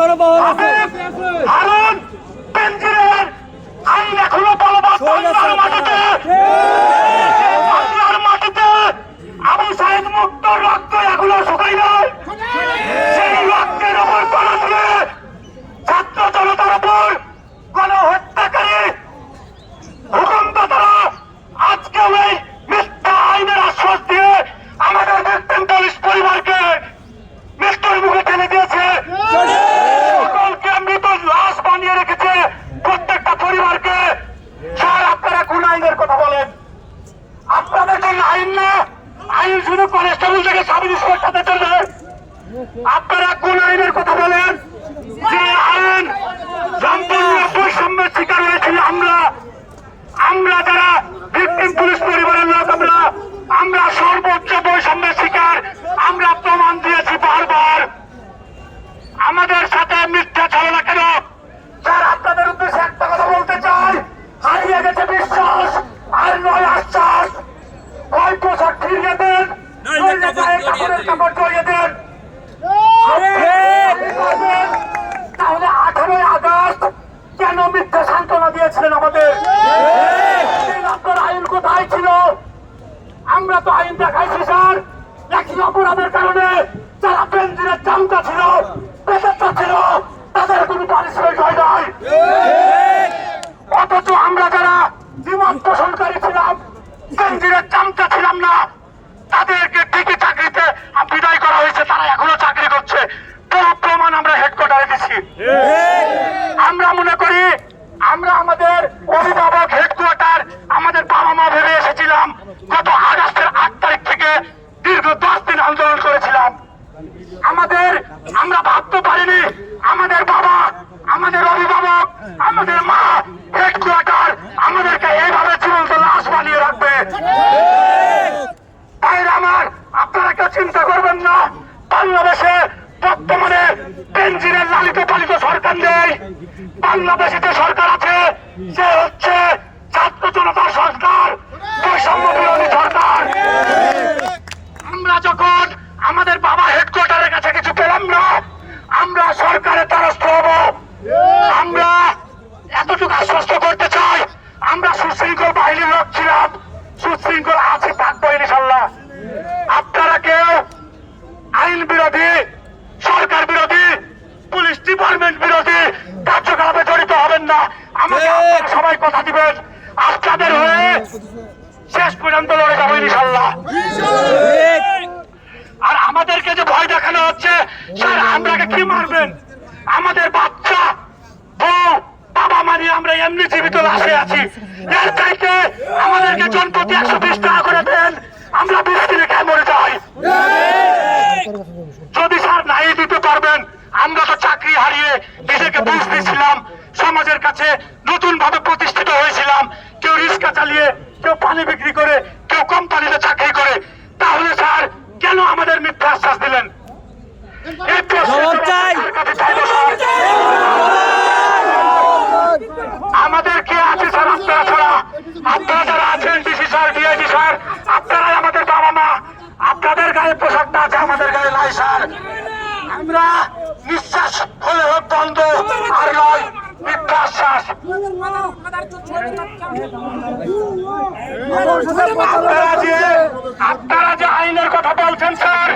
এখনও বহাল আছে হারুন বেনজিরের আইন এখনও বলবৎ বাংলার মাটিতে। বাংলার মাটিতে আবু সাইদ মুক্ত রক্ত এখনও শুকাই নাই। সেই রক্তের উপর করা ছাত্র জনতার উপর কোন হত্যাকারী হুকুমদাতারা আজকে ওই মিথ্যা আইনের আশ্বাস দিয়ে আমাদের victim পুলিশ পরিবারকে মৃত্যুর মুখে ঠেলে দিয়েছে সকলকে মৃত লাশ বানিয়ে রেখেছে প্রত্যেকটা পরিবারকে স্যার আপনারা কোন আইনের কথা বলেন আপনাদের জন্য আইন না আইন শুধু কনস্টেবল থেকে সাব ইন্সপেক্টরদের জন্য আপনারা কোন আইনের কথা বলেন যে আইন সম্পূর্ণ বৈষম্যের শিকার হয়েছি আমরা আমরা যারা ভিকটিম পুলিশ পরিবারের লোক আমরা আমরা সর্বোচ্চ বৈষম্যের শিকার আমরা প্রমাণ দিয়েছি বারবার আমাদের সাথে মিথ্যা চালনা কেন স্যার আপনাদের উদ্দেশ্যে একটা কথা বলতে চাই হারিয়ে গেছে বিশ্বাস আর নয় আশ্বাস হয় পোশাক ফিরিয়ে দেন তাহলে আঠারোই আগস্ট কেন মিথ্যা সান্ত্বনা দিয়েছিলেন আমাদের আইন কোথায় ছিল আমরা তো আইন দেখাইছি স্যার একই অপরাধের কারণে যারা বেঞ্জিনের চামটা ছিল পেটেরটা ছিল তাদের কোনো পারিশ্রমিক হয় নাই অথচ আমরা যারা বিমান পোষণকারী ছিলাম বেঞ্জিনের চামটা ছিলাম না তাদেরকে ঠিকই চাকরিতে বিদায় করা হয়েছে তারা এখনও চাকরি করছে পুরো প্রমাণ আমরা হেডকোয়ার্টারে দিচ্ছি আমরা মনে করি আমরা আমাদের অভিভাবক হেডকোয়ার্টার আমাদের বাবা মা ভেবে এসেছিলাম গত আগস্টের আট তারিখ থেকে দীর্ঘ দশ দিন আন্দোলন করেছিলাম আমাদের আমরা ভাবতে পারিনি। আমাদের বাবা, আমাদের অভিভাবক, আমাদের মা হেডকোয়ার্টার আমাদেরকে এইভাবে জীবন্ত লাশ বানিয়ে রাখবে। ভাইরা আমার, আপনারা কেউ চিন্তা করবেন না। বাংলাদেশে বর্তমানে বেঞ্জিনের লালিত পালিত সরকার নেই। বাংলাদেশে যে সরকার আছে, সে হচ্ছে আইন বিরোধী সরকার বিরোধী পুলিশ ডিপার্টমেন্ট বিরোধী কার্যকলাপে জড়িত হবেন না। আমাকে সবাই কথা দিবেন। আপনাদের হয়ে শেষ পর্যন্ত লড়ে যাব ইনশাল্লাহ। আর আমাদেরকে যে ভয় দেখানো হচ্ছে স্যার আমরাকে কি মারবেন? আমাদের বাচ্চা বউ বাবা মানি আমরা এমনি জীবিত লাশে আছি। এর চাইতে আমাদেরকে জনপ্রতি একশো বিশ টাকা করে দেন আমরা বিশ দিনে খেয়ে মরে যাই যদি স্যার নাই দিতে পারবেন আমরা তো চাকরি হারিয়ে নিজেকে বুঝ দিয়েছিলাম সমাজের কাছে নতুন ভাবে প্রতিষ্ঠিত হয়েছিলাম। কেউ রিক্সা চালিয়ে কেউ পানি বিক্রি করে কেউ কোম্পানিতে চাকরি করে। তাহলে স্যার কেন আমাদের মিথ্যা আশ্বাস দিলেন? এই। আমাদের কে আছে স্যার আপনারা ছাড়া। আপনারা যারা আছেন ডিসি স্যার ডিআইজি স্যার আপনারাই আমাদের বাবা মা আপনাদের গায়ে পোশাকটা আছে আমাদের গায়ে নাই স্যার। আমরা নিঃশ্বাস হলে হোক বন্ধ আর নয়। আপনারা যে আইনের কথা বলছেন স্যার